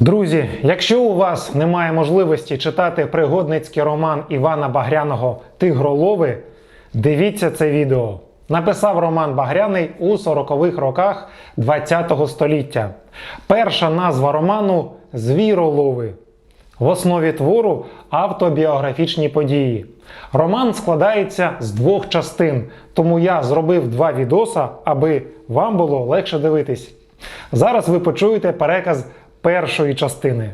Друзі, якщо у вас немає можливості читати пригодницький роман Івана Багряного Тигролови, дивіться це відео. Написав Роман Багряний у 40-х роках ХХ століття. Перша назва роману Звіролови. В основі твору автобіографічні події. Роман складається з двох частин, тому я зробив два відоса, аби вам було легше дивитись. Зараз ви почуєте переказ першої частини.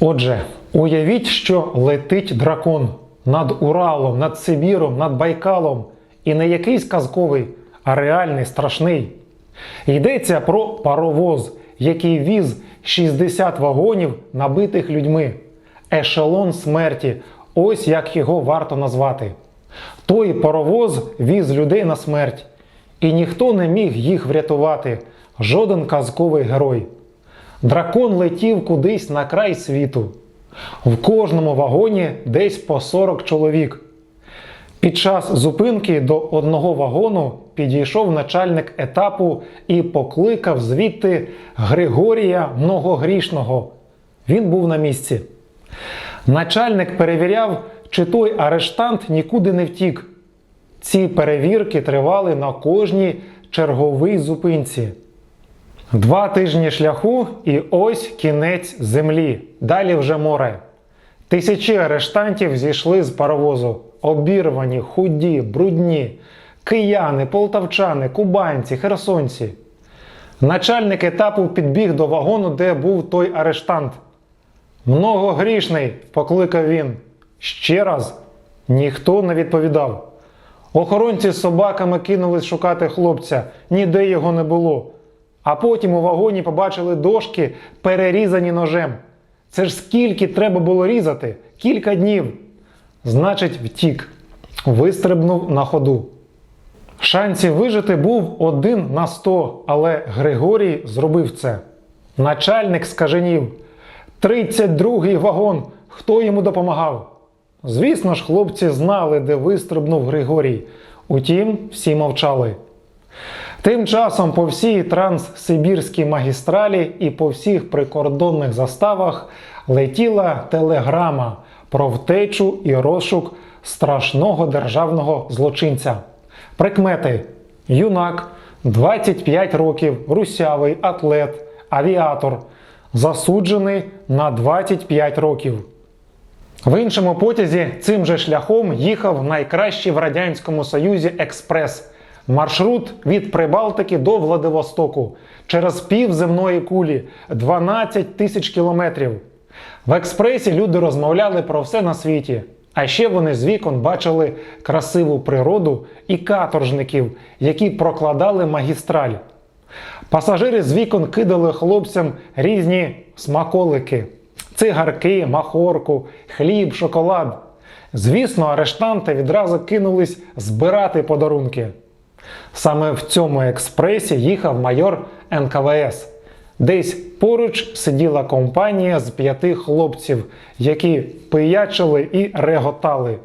Отже, уявіть, що летить дракон над Уралом, над Сибіром, над Байкалом. І не якийсь казковий, а реальний страшний. Йдеться про паровоз, який віз 60 вагонів, набитих людьми. Ешелон смерті. Ось як його варто назвати. Той паровоз віз людей на смерть, і ніхто не міг їх врятувати, жоден казковий герой. Дракон летів кудись на край світу. В кожному вагоні десь по 40 чоловік. Під час зупинки до одного вагону підійшов начальник етапу і покликав звідти Григорія Многогрішного. Він був на місці. Начальник перевіряв, чи той арештант нікуди не втік. Ці перевірки тривали на кожній черговій зупинці. Два тижні шляху і ось кінець землі. Далі вже море. Тисячі арештантів зійшли з паровозу. Обірвані, худі, брудні, кияни, полтавчани, кубанці, херсонці. Начальник етапу підбіг до вагону, де був той арештант. Многогрішний, покликав він. Ще раз ніхто не відповідав. Охоронці з собаками кинулись шукати хлопця, ніде його не було. А потім у вагоні побачили дошки, перерізані ножем. Це ж скільки треба було різати? Кілька днів. Значить, втік, вистрибнув на ходу. Шансів вижити був один на сто, але Григорій зробив це. Начальник скаженів. 32-й вагон. Хто йому допомагав? Звісно ж, хлопці знали, де вистрибнув Григорій. Утім, всі мовчали. Тим часом по всій транссибірській магістралі і по всіх прикордонних заставах летіла телеграма про втечу і розшук страшного державного злочинця. Прикмети: юнак, 25 років, русявий, атлет, авіатор, засуджений на 25 років. В іншому потязі цим же шляхом їхав найкращий в Радянському Союзі експрес. Маршрут від Прибалтики до Владивостоку через пів земної кулі 12 тисяч кілометрів. В експресі люди розмовляли про все на світі. А ще вони з вікон бачили красиву природу і каторжників, які прокладали магістраль. Пасажири з вікон кидали хлопцям різні смаколики: цигарки, махорку, хліб, шоколад. Звісно, арештанти відразу кинулись збирати подарунки. Саме в цьому експресі їхав майор НКВС. Десь поруч сиділа компанія з п'яти хлопців, які пиячили і реготали.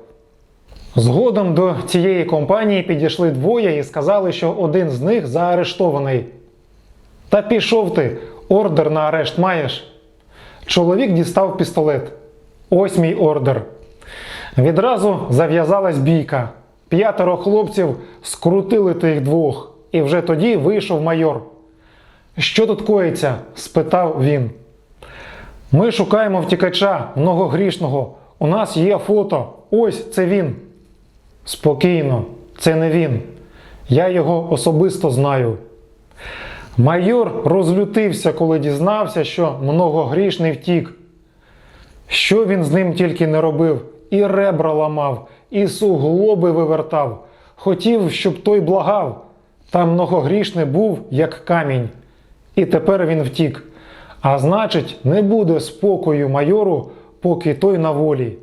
Згодом до цієї компанії підійшли двоє і сказали, що один з них заарештований. Та пішов ти, ордер на арешт маєш. Чоловік дістав пістолет. Ось мій ордер. Відразу зав'язалась бійка. П'ятеро хлопців скрутили тих двох, і вже тоді вийшов майор. Що тут коїться? спитав він. Ми шукаємо втікача многогрішного. У нас є фото. Ось це він. Спокійно, це не він. Я його особисто знаю. Майор розлютився, коли дізнався, що многогрішний втік. Що він з ним тільки не робив, і ребра ламав, і суглоби вивертав. Хотів, щоб той благав. Та многогрішний був, як камінь. І тепер він втік. А значить, не буде спокою майору, поки той на волі.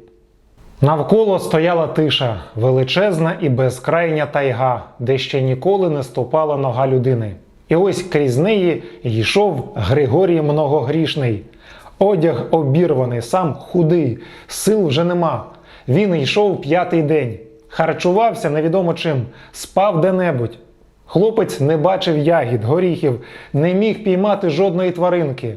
Навколо стояла тиша, величезна і безкрайня тайга, де ще ніколи не ступала нога людини. І ось крізь неї йшов Григорій Многогрішний. Одяг обірваний, сам худий, сил вже нема. Він йшов п'ятий день, харчувався невідомо чим, спав де-небудь. Хлопець не бачив ягід, горіхів, не міг піймати жодної тваринки.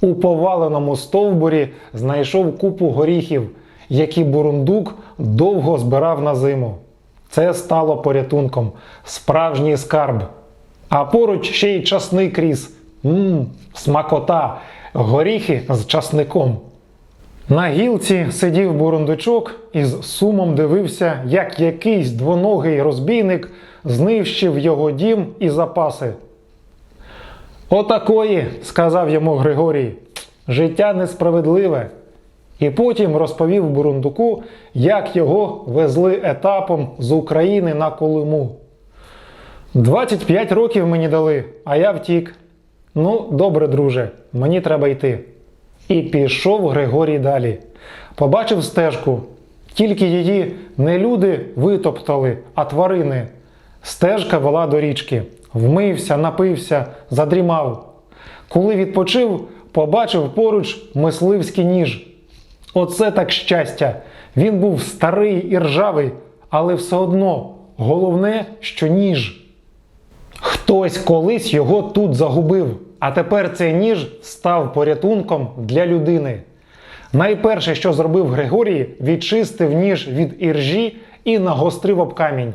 У поваленому стовбурі знайшов купу горіхів, які бурундук довго збирав на зиму. Це стало порятунком, справжній скарб. А поруч ще й часник ріс. Мм, смакота, горіхи з часником. На гілці сидів бурундучок і з сумом дивився, як якийсь двоногий розбійник знищив його дім і запаси. Отакої, сказав йому Григорій, життя несправедливе. І потім розповів Бурундуку, як його везли етапом з України на Колиму. 25 років мені дали, а я втік. Ну, добре, друже, мені треба йти. І пішов Григорій далі. Побачив стежку. Тільки її не люди витоптали, а тварини. Стежка вела до річки. Вмився, напився, задрімав. Коли відпочив, побачив поруч мисливський ніж. Оце так щастя. Він був старий і ржавий, але все одно головне, що ніж. Хтось колись його тут загубив, а тепер цей ніж став порятунком для людини. Найперше, що зробив Григорій, відчистив ніж від іржі і нагострив об камінь.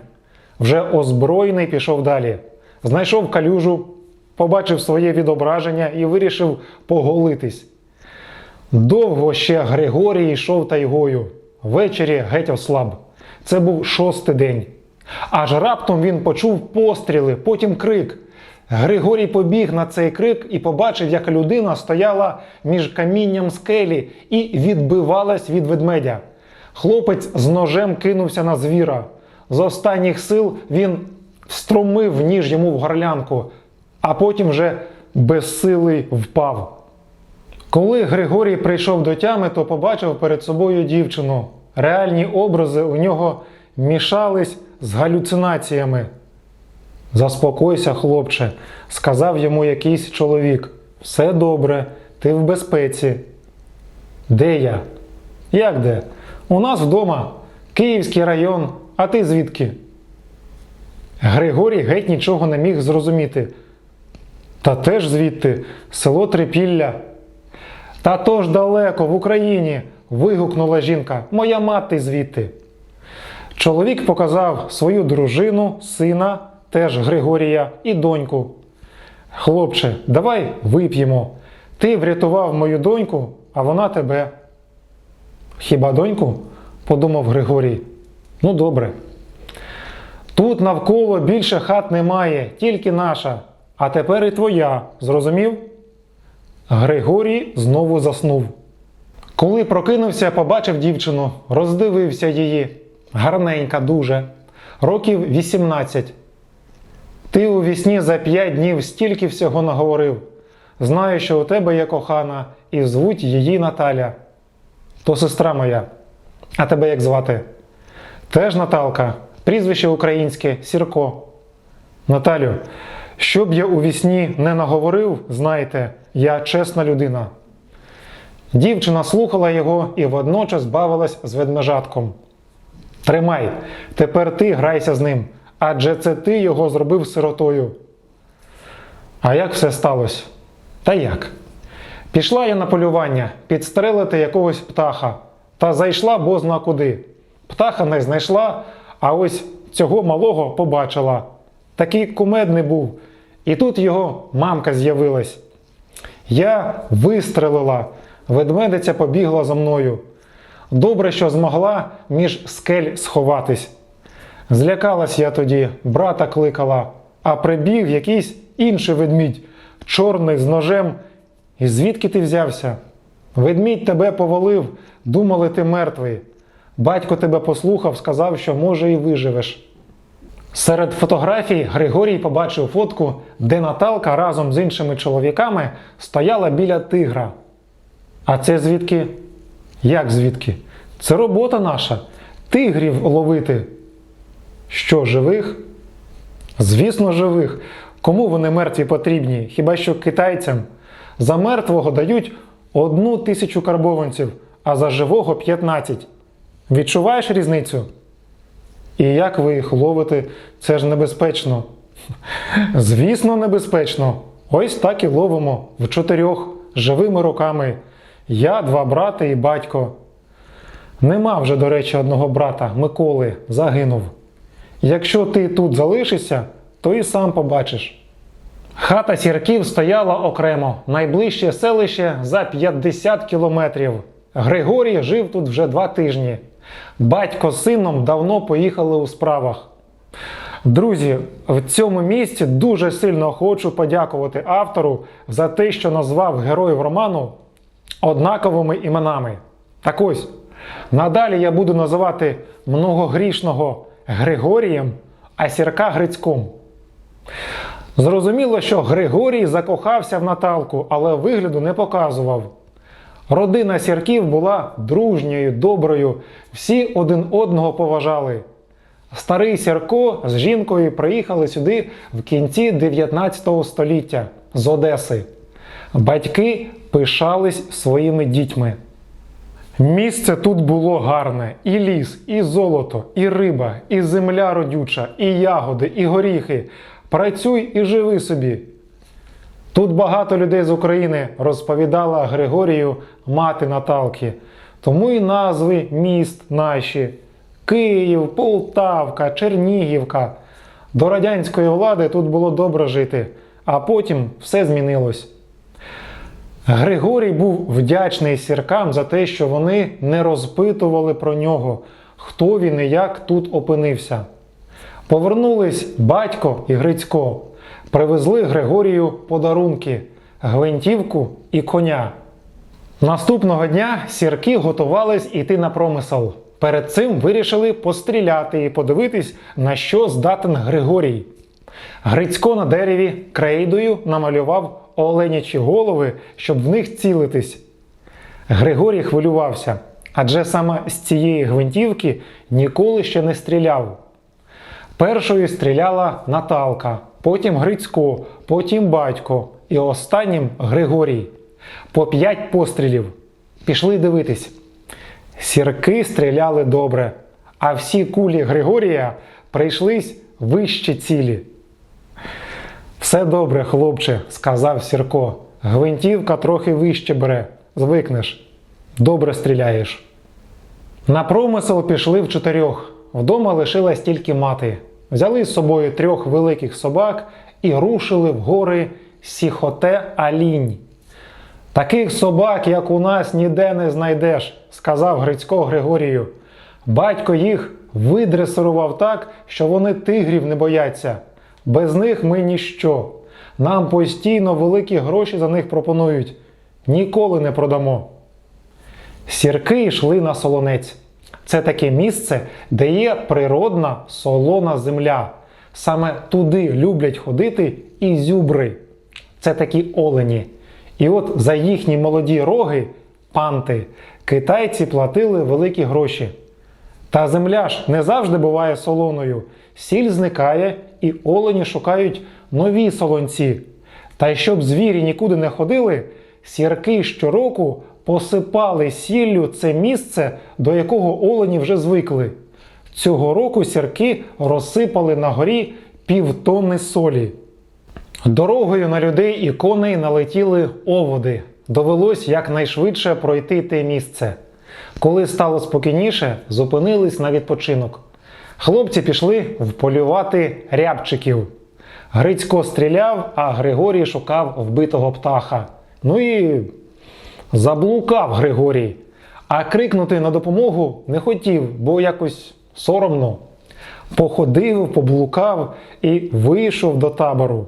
Вже озброєний пішов далі. Знайшов калюжу, побачив своє відображення і вирішив поголитись. Довго ще Григорій йшов тайгою. Ввечері геть ослаб. Це був шостий день. Аж раптом він почув постріли, потім крик. Григорій побіг на цей крик і побачив, як людина стояла між камінням скелі і відбивалась від ведмедя. Хлопець з ножем кинувся на звіра. З останніх сил він встромив ніж йому в горлянку, а потім вже безсилий впав. Коли Григорій прийшов до тями, то побачив перед собою дівчину. Реальні образи у нього мішались з галюцинаціями. Заспокойся, хлопче, сказав йому якийсь чоловік. Все добре, ти в безпеці. Де я? Як де? У нас вдома, Київський район, а ти звідки? Григорій геть нічого не міг зрозуміти. Та теж звідти, село Трипілля. Та то ж далеко, в Україні. вигукнула жінка. Моя мати звідти. Чоловік показав свою дружину, сина, теж Григорія, і доньку. Хлопче, давай вип'ємо. Ти врятував мою доньку, а вона тебе. Хіба доньку? подумав Григорій. Ну, добре. Тут навколо більше хат немає, тільки наша, а тепер і твоя. Зрозумів? Григорій знову заснув. Коли прокинувся, побачив дівчину, роздивився її. Гарненька дуже. Років 18. Ти у вісні за п'ять днів стільки всього наговорив. Знаю, що у тебе є кохана, і звуть її Наталя. То сестра моя. А тебе як звати? Теж Наталка, прізвище українське Сірко. Наталю, щоб я у вісні не наговорив, знайте, я чесна людина. Дівчина слухала його і водночас бавилась з ведмежатком. Тримай, тепер ти грайся з ним, адже це ти його зробив сиротою. А як все сталося? Та як? Пішла я на полювання підстрелити якогось птаха, та зайшла бозна куди. Птаха не знайшла, а ось цього малого побачила. Такий кумедний був. І тут його мамка з'явилась. Я вистрелила, ведмедиця побігла за мною. Добре, що змогла між скель сховатись. Злякалась я тоді, брата кликала, а прибіг якийсь інший ведмідь, чорний з ножем. І звідки ти взявся? Ведмідь тебе повалив, думали, ти мертвий. Батько тебе послухав, сказав, що може і виживеш. Серед фотографій Григорій побачив фотку, де Наталка разом з іншими чоловіками стояла біля тигра. А це звідки? Як звідки? Це робота наша. Тигрів ловити. Що, живих? Звісно, живих. Кому вони мертві потрібні? Хіба що китайцям? За мертвого дають одну тисячу карбованців, а за живого 15. Відчуваєш різницю? І як ви їх ловите? Це ж небезпечно. Звісно, небезпечно. Ось так і ловимо в чотирьох. живими руками. Я, два брати і батько. Нема вже, до речі, одного брата Миколи загинув. Якщо ти тут залишишся, то і сам побачиш. Хата сірків стояла окремо, найближче селище за 50 кілометрів. Григорій жив тут вже два тижні. Батько з сином давно поїхали у справах. Друзі, в цьому місці дуже сильно хочу подякувати автору за те, що назвав героїв роману однаковими іменами. Так ось, надалі я буду називати многогрішного Григорієм, а сірка Грицьком. Зрозуміло, що Григорій закохався в Наталку, але вигляду не показував. Родина сірків була дружньою, доброю, всі один одного поважали. Старий Сірко з жінкою приїхали сюди в кінці 19 століття з Одеси. Батьки пишались своїми дітьми. Місце тут було гарне: і ліс, і золото, і риба, і земля родюча, і ягоди, і горіхи. Працюй і живи собі. Тут багато людей з України розповідала Григорію мати Наталки. Тому і назви міст наші: Київ, Полтавка, Чернігівка. До радянської влади тут було добре жити, а потім все змінилось. Григорій був вдячний сіркам за те, що вони не розпитували про нього, хто він і як тут опинився. Повернулись батько і Грицько, привезли Григорію подарунки, гвинтівку і коня. Наступного дня сірки готувались іти на промисел. Перед цим вирішили постріляти і подивитись, на що здатен Григорій. Грицько на дереві крейдою намалював оленячі голови, щоб в них цілитись. Григорій хвилювався, адже саме з цієї гвинтівки ніколи ще не стріляв. Першою стріляла Наталка, потім Грицько, потім батько і останнім Григорій. По п'ять пострілів. Пішли дивитись. Сірки стріляли добре, а всі кулі Григорія прийшлись вище цілі. Все добре, хлопче, сказав Сірко. Гвинтівка трохи вище бере. Звикнеш. Добре стріляєш. На промисел пішли в чотирьох. Вдома лишилась тільки мати. Взяли з собою трьох великих собак і рушили в гори Сіхоте Алінь. Таких собак, як у нас, ніде не знайдеш, сказав Грицько Григорію. Батько їх видресирував так, що вони тигрів не бояться. Без них ми ніщо. Нам постійно великі гроші за них пропонують. Ніколи не продамо. Сірки йшли на солонець. Це таке місце, де є природна солона земля. Саме туди люблять ходити і зюбри. Це такі олені. І от за їхні молоді роги, панти, китайці платили великі гроші. Та земля ж не завжди буває солоною. Сіль зникає, і олені шукають нові солонці. Та й щоб звірі нікуди не ходили, сірки щороку посипали сіллю це місце, до якого олені вже звикли. Цього року сірки розсипали на горі півтонни солі. Дорогою на людей і коней налетіли оводи. Довелось якнайшвидше пройти те місце. Коли стало спокійніше, зупинились на відпочинок. Хлопці пішли вполювати рябчиків. Грицько стріляв, а Григорій шукав вбитого птаха. Ну і заблукав Григорій. А крикнути на допомогу не хотів, бо якось соромно. Походив, поблукав і вийшов до табору.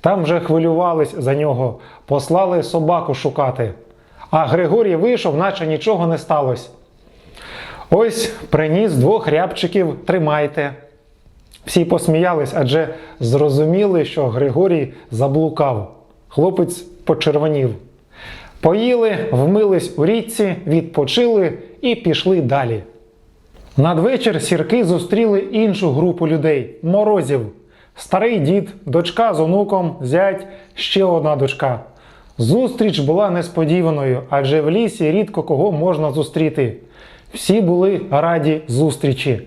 Там вже хвилювались за нього, послали собаку шукати. А Григорій вийшов, наче нічого не сталося. Ось приніс двох рябчиків, тримайте. Всі посміялись, адже зрозуміли, що Григорій заблукав. Хлопець почервонів. Поїли, вмились у річці, відпочили і пішли далі. Надвечір сірки зустріли іншу групу людей морозів. Старий дід, дочка з онуком, зять, ще одна дочка. Зустріч була несподіваною, адже в лісі рідко кого можна зустріти. Всі були раді зустрічі.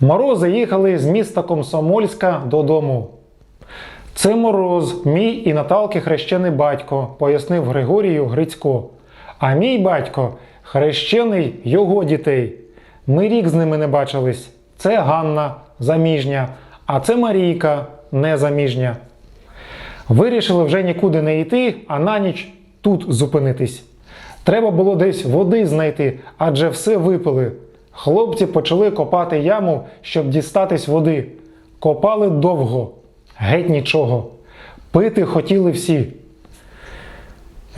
Морози їхали з міста Комсомольська додому. Це мороз, мій і Наталки хрещений батько, пояснив Григорію Грицько. А мій батько хрещений його дітей. Ми рік з ними не бачились. Це Ганна заміжня, а це Марійка незаміжня. Вирішили вже нікуди не йти, а на ніч тут зупинитись. Треба було десь води знайти, адже все випили. Хлопці почали копати яму, щоб дістатись води. Копали довго, геть нічого. Пити хотіли всі.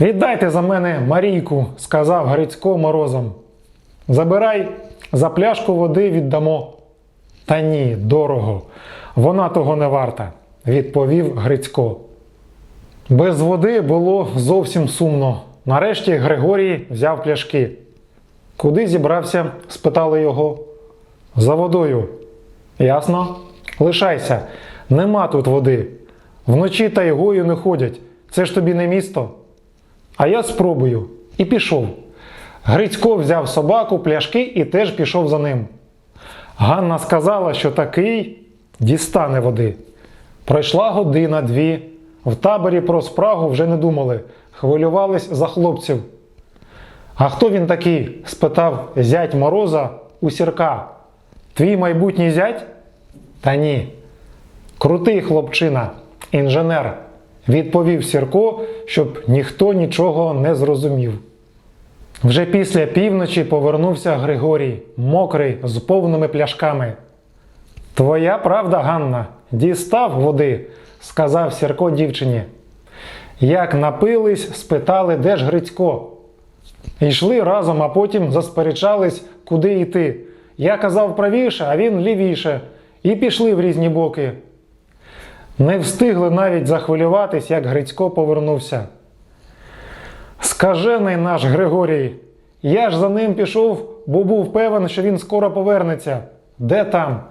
Віддайте за мене Марійку, сказав Грицько морозом. Забирай, за пляшку води віддамо. Та ні, дорого. Вона того не варта, відповів Грицько. Без води було зовсім сумно. Нарешті Григорій взяв пляшки. Куди зібрався? спитали його. За водою. Ясно? Лишайся. Нема тут води. Вночі тайгою не ходять. Це ж тобі не місто. А я спробую. І пішов. Грицько взяв собаку, пляшки і теж пішов за ним. Ганна сказала, що такий дістане води. Пройшла година, дві. В таборі про спрагу вже не думали, хвилювались за хлопців. А хто він такий? спитав зять Мороза у сірка. Твій майбутній зять? Та ні. Крутий хлопчина, інженер, відповів Сірко, щоб ніхто нічого не зрозумів. Вже після півночі повернувся Григорій, мокрий, з повними пляшками. Твоя правда, Ганна, дістав води, сказав Сірко дівчині. Як напились, спитали, де ж Грицько. Йшли разом, а потім засперечались, куди йти. Я казав правіше, а він лівіше, і пішли в різні боки. Не встигли навіть захвилюватись, як Грицько повернувся. Скажений наш Григорій, я ж за ним пішов, бо був певен, що він скоро повернеться. Де там?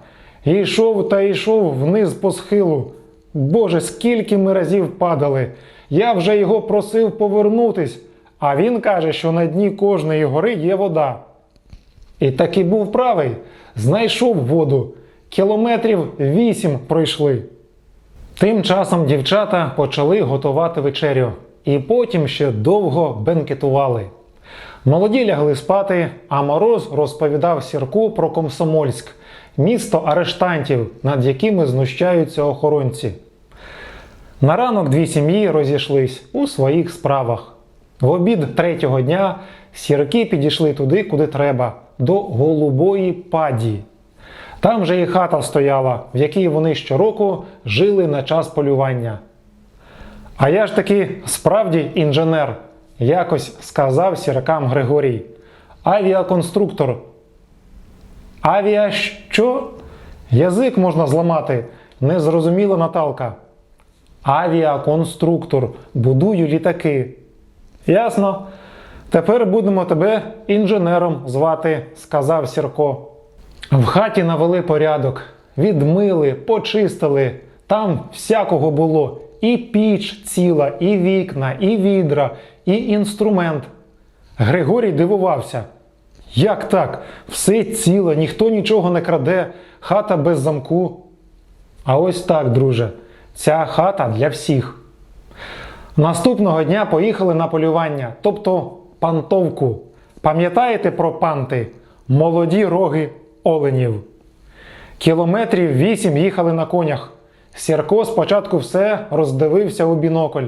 І йшов та йшов вниз по схилу. Боже, скільки ми разів падали. Я вже його просив повернутись, а він каже, що на дні кожної гори є вода. І таки був правий, знайшов воду. Кілометрів вісім пройшли. Тим часом дівчата почали готувати вечерю і потім ще довго бенкетували. Молоді лягли спати, а мороз розповідав Сірку про Комсомольськ, місто арештантів, над якими знущаються охоронці. На ранок дві сім'ї розійшлись у своїх справах. В обід третього дня сірки підійшли туди, куди треба, до голубої паді. Там же і хата стояла, в якій вони щороку жили на час полювання. А я ж таки справді інженер, якось сказав сіркам Григорій. Авіаконструктор. Авіа що? Язик можна зламати, не зрозуміла Наталка. Авіаконструктор. Будую літаки. Ясно. Тепер будемо тебе інженером звати, сказав Сірко. В хаті навели порядок, відмили, почистили. Там всякого було. І піч ціла, і вікна, і відра, і інструмент. Григорій дивувався. Як так? Все ціле, ніхто нічого не краде, хата без замку. А ось так, друже, ця хата для всіх. Наступного дня поїхали на полювання, тобто пантовку. Пам'ятаєте про панти? Молоді роги оленів. Кілометрів вісім їхали на конях. Сірко спочатку все роздивився у бінокль.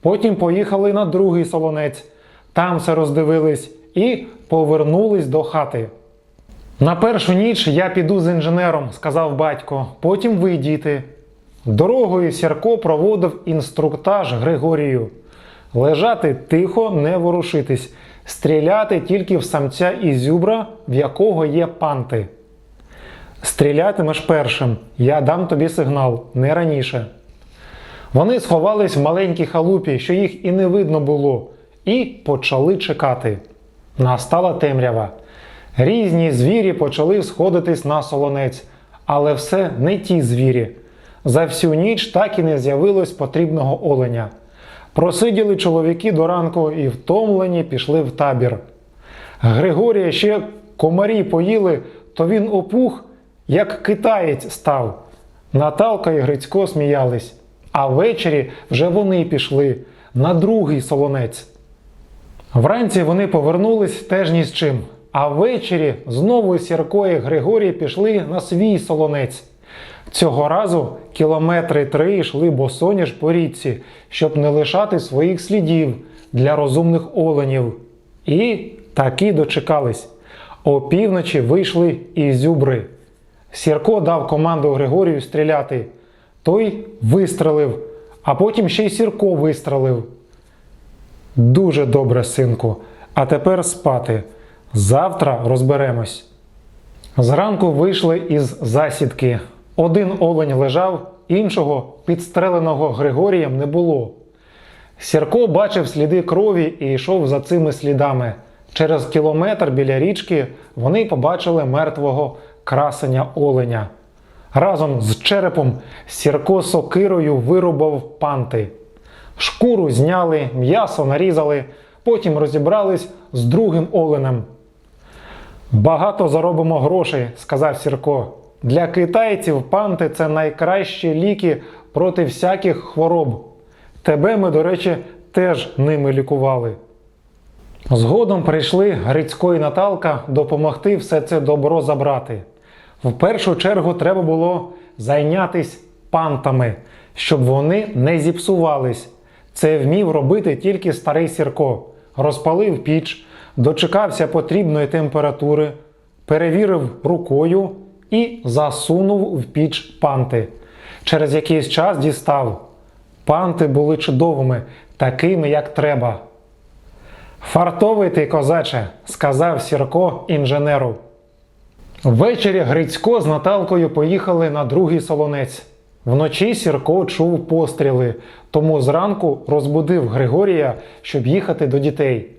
Потім поїхали на другий солонець. Там все роздивились і повернулись до хати. На першу ніч я піду з інженером, сказав батько, потім ви, діти. Дорогою Сірко проводив інструктаж Григорію. Лежати тихо, не ворушитись, стріляти тільки в самця і зюбра, в якого є панти. Стрілятимеш першим, я дам тобі сигнал, не раніше. Вони сховались в маленькій халупі, що їх і не видно було, і почали чекати. Настала темрява. Різні звірі почали сходитись на солонець, але все не ті звірі. За всю ніч так і не з'явилось потрібного оленя. Просиділи чоловіки до ранку і втомлені пішли в табір. Григорія ще комарі поїли, то він опух, як китаєць став. Наталка і Грицько сміялись. А ввечері вже вони пішли на другий солонець. Вранці вони повернулись теж ні з чим. А ввечері знову Сірко і Григорій пішли на свій солонець. Цього разу кілометри три йшли босоніж по річці, щоб не лишати своїх слідів для розумних оленів. І таки дочекались. Опівночі вийшли і зюбри. Сірко дав команду Григорію стріляти. Той вистрелив, а потім ще й Сірко вистрелив. Дуже добре, синку. А тепер спати. Завтра розберемось. Зранку вийшли із засідки. Один олень лежав, іншого підстреленого Григорієм не було. Сірко бачив сліди крові і йшов за цими слідами. Через кілометр біля річки вони побачили мертвого красеня оленя. Разом з черепом Сірко сокирою вирубав панти. Шкуру зняли, м'ясо нарізали, потім розібрались з другим оленем. Багато заробимо грошей, сказав Сірко. Для китайців панти це найкращі ліки проти всяких хвороб. Тебе ми, до речі, теж ними лікували. Згодом прийшли Грицько і Наталка допомогти все це добро забрати. В першу чергу треба було зайнятись пантами, щоб вони не зіпсувались. Це вмів робити тільки старий Сірко. Розпалив піч, дочекався потрібної температури, перевірив рукою і засунув в піч панти. Через якийсь час дістав. Панти були чудовими, такими, як треба. Фартовий ти, козаче, сказав Сірко інженеру. Ввечері Грицько з Наталкою поїхали на другий солонець. Вночі Сірко чув постріли, тому зранку розбудив Григорія, щоб їхати до дітей.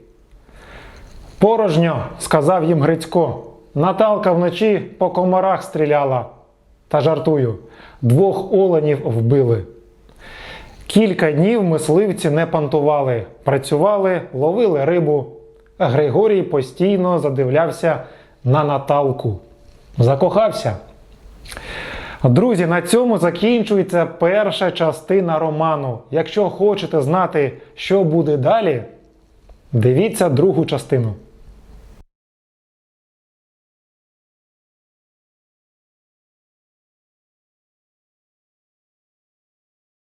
Порожньо, сказав їм Грицько. Наталка вночі по комарах стріляла. Та жартую, двох оленів вбили. Кілька днів мисливці не пантували, працювали, ловили рибу. Григорій постійно задивлявся на Наталку. Закохався. Друзі, на цьому закінчується перша частина роману. Якщо хочете знати, що буде далі, дивіться другу частину.